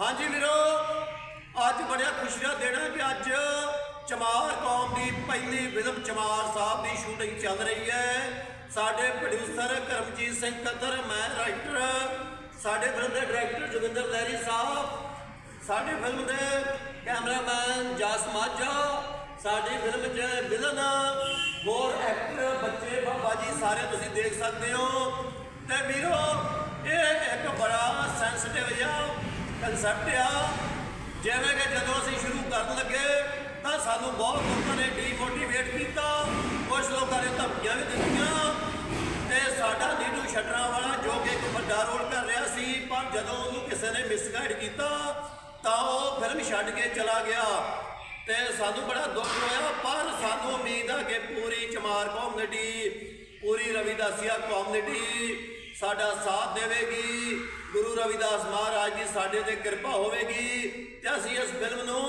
ਹਾਂਜੀ ਵੀਰੋ, ਅੱਜ ਬੜਿਆ ਖੁਸ਼ੀ ਦਾ ਦਿਨ ਹੈ ਕਿ ਅੱਜ ਚਮਾਰ ਕੌਮ ਦੀ ਪਹਿਲੀ ਫਿਲਮ ਚਮਾਰ ਸਾਹਿਬ ਦੀ ਸ਼ੂਟਿੰਗ ਚੱਲ ਰਹੀ ਹੈ। ਸਾਡੇ ਪ੍ਰੋਡਿਊਸਰ ਕਰਮਜੀਤ ਸਿੰਘ ਕੱਦਰ, ਮੈਂ ਰਾਈਟਰ ਸਾਡੇ ਫਿਲਮ ਦੇ ਡਾਇਰੈਕਟਰ ਜੋਗਿੰਦਰ ਲਹਿਰੀ ਸਾਹਿਬ, ਸਾਡੀ ਫਿਲਮ ਦੇ ਕੈਮਰਾਮੈਨ ਜਾਸ ਮਾਝਾ, ਸਾਡੀ ਫਿਲਮ 'ਚ ਵਿਲਨ ਹੋਰ ਐਕਟਰ ਬੱਚੇ, ਬਾਬਾ ਜੀ, ਸਾਰੇ ਤੁਸੀਂ ਦੇਖ ਸਕਦੇ ਹੋ। ਤੇ ਵੀਰੋ ਕਨਸੈਪਟ ਆ। ਜਿਵੇਂ ਕਿ ਜਦੋਂ ਅਸੀਂ ਸ਼ੁਰੂ ਕਰਨ ਲੱਗੇ, ਤਾਂ ਸਾਨੂੰ ਬਹੁਤ ਲੋਕਾਂ ਨੇ ਡੀਮੋਟੀਵੇਟ ਕੀਤਾ। ਕੁਝ ਲੋਕਾਂ ਨੇ ਧਮਕੀਆਂ ਵੀ ਦਿੱਤੀਆਂ। ਤੇ ਸਾਡਾ ਨੀਡੂ ਛੱਡਣਾ ਵਾਲਾ ਜੋ ਕਿ ਇੱਕ ਵੱਡਾ ਰੋਲ ਕਰ ਰਿਹਾ ਸੀ, ਪਰ ਜਦੋਂ ਉਹਨੂੰ ਕਿਸੇ ਨੇ ਮਿਸਗਾਈਡ ਕੀਤਾ, ਤਾਂ ਉਹ ਫਿਲਮ ਛੱਡ ਕੇ ਚਲਾ ਗਿਆ। ਤੇ ਸਾਨੂੰ ਬੜਾ ਦੁੱਖ ਹੋਇਆ, ਪਰ ਸਾਨੂੰ ਉਮੀਦ ਆ ਕਿ ਪੂਰੀ ਚਮਾਰ ਕਮਿਊਨਿਟੀ ਪੂਰੀ ਰਵਿਦਾਸੀਆ ਕਮਿਊਨਿਟੀ ਸਾਡਾ ਸਾਥ ਦੇਵੇਗੀ। ਗੁਰੂ ਰਵਿਦਾਸ ਮਹਾਰਾਜ ਦੀ ਸਾਡੇ ਤੇ ਕਿਰਪਾ ਹੋਵੇਗੀ। ਤੇ ਅਸੀਂ ਇਸ ਫਿਲਮ ਨੂੰ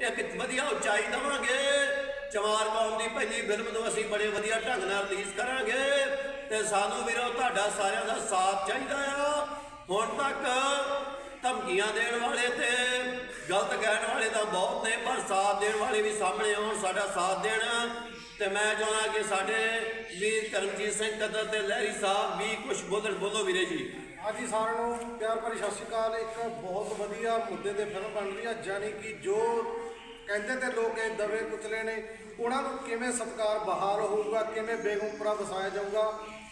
ਇੱਕ ਵਧੀਆ ਉਚਾਈ ਦੇਵਾਂਗੇ। ਚਮਾਰ ਪਾਉਣ ਦੀ ਪਹਿਲੀ ਫਿਲਮ ਨੂੰ ਅਸੀਂ ਬੜੇ ਵਧੀਆ ਢੰਗ ਨਾਲ ਰਿਲੀਜ਼ ਕਰਾਂਗੇ। ਤੇ ਸਾਨੂੰ ਵੀਰੋ, ਤੁਹਾਡਾ ਸਾਰਿਆਂ ਦਾ ਸਾਥ ਚਾਹੀਦਾ ਆ। ਹੁਣ ਤੱਕ ਧਮਕੀਆਂ ਦੇਣ ਵਾਲੇ ਤੇ ਗਲਤ ਕਹਿਣ ਵਾਲੇ ਤਾਂ ਬਹੁਤ ਨੇ, ਪਰ ਸਾਥ ਦੇਣ ਵਾਲੇ ਵੀ ਸਾਹਮਣੇ ਆਉਣ, ਸਾਡਾ ਸਾਥ ਦੇਣ। ਤੇ ਮੈਂ ਚਾਹੁੰਦਾ ਕਿ ਸਾਡੇ ਵੀਰ ਕਰਮਜੀਤ ਸਿੰਘ ਕਦਰ ਤੇ ਲਹਿਰੀ ਸਾਹਿਬ ਵੀ ਕੁਝ ਬੋਲਣ। ਬੋਲੋ ਵੀਰੇ ਜੀ। ਹਾਂਜੀ ਸਾਰਿਆਂ ਨੂੰ ਪਿਆਰ ਭਰੀ ਸਤਿ ਸ਼੍ਰੀ ਅਕਾਲ। ਇੱਕ ਬਹੁਤ ਵਧੀਆ ਮੁੱਦੇ ਤੇ ਫਿਲਮ ਬਣ ਰਹੀ ਹੈ ਯਾਨੀ ਕਿ ਜੋ ਕਹਿੰਦੇ ਤੇ ਲੋਕ ਇਹ ਦਵੇ ਕੁਚਲੇ ਨੇ ਉਹਨਾਂ ਨੂੰ ਕਿਵੇਂ ਸਤਕਾਰ ਬਹਾਲ ਹੋਊਗਾ ਕਿਵੇਂ ਬੇਗੁੰਪਰਾ ਵਸਾਇਆ ਜਾਊਗਾ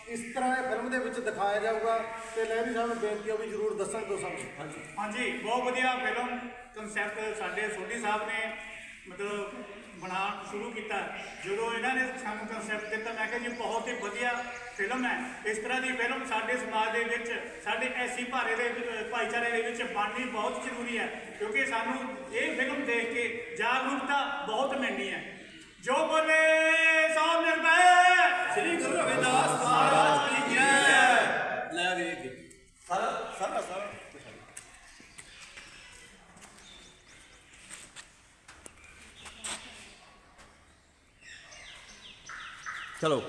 ਇਸ ਤਰ੍ਹਾਂ ਇਹ ਫਿਲਮ ਦੇ ਵਿੱਚ ਦਿਖਾਇਆ ਜਾਊਗਾ ਤੇ ਲਹਿਰੀ ਸਾਹਿਬ ਨੂੰ ਬੇਨਤੀ ਹੈ ਵੀ ਜਰੂਰ ਦੱਸਣ ਦਿਓ ਸਾਨੂੰ। ਹਾਂਜੀ ਹਾਂਜੀ ਬਹੁਤ ਵਧੀਆ ਫਿਲਮ ਕਨਸੈਪਟ ਸਾਡੇ ਸੋਢੀ ਸਾਹਿਬ ਨੇ ਮਤਲਬ ਬਣਾਉਣ ਸ਼ੁਰੂ ਕੀਤਾ। ਜਦੋਂ ਇਹਨਾਂ ਨੇ ਸਾਨੂੰ ਕਨਸੈਪਟ ਦਿੱਤਾ ਮੈਂ ਕਿਹਾ ਜੀ ਬਹੁਤ ਹੀ ਵਧੀਆ ਫਿਲਮ ਹੈ। ਇਸ ਤਰ੍ਹਾਂ ਦੀ ਫਿਲਮ ਸਾਡੇ ਸਮਾਜ ਦੇ ਵਿੱਚ ਸਾਡੇ ਐਸੀ ਭਾਰੇ ਦੇ ਭਾਈਚਾਰੇ ਦੇ ਵਿੱਚ ਬਣਨੀ ਬਹੁਤ ਜ਼ਰੂਰੀ ਹੈ। ਕਿਉਂਕਿ ਸਾਨੂੰ ਇਹ ਫਿਲਮ ਦੇਖ ਕੇ ਜਾਗਰੂਕਤਾ ਬਹੁਤ ਮਿਲਣੀ ਹੈ। ਜੋ ਬੋਲੇ ਸੋ ਨਿਰਭੈ। ਸ੍ਰੀ ਗੁਰੂ ਰਵਿਦਾਸ ਮਹਾਰਾਜ ਕੀ ਜੈ। ਲੈ ਵੀ ਅੱਗੇ। ਸਾਰਾ ਸਾਰਾ। Hello.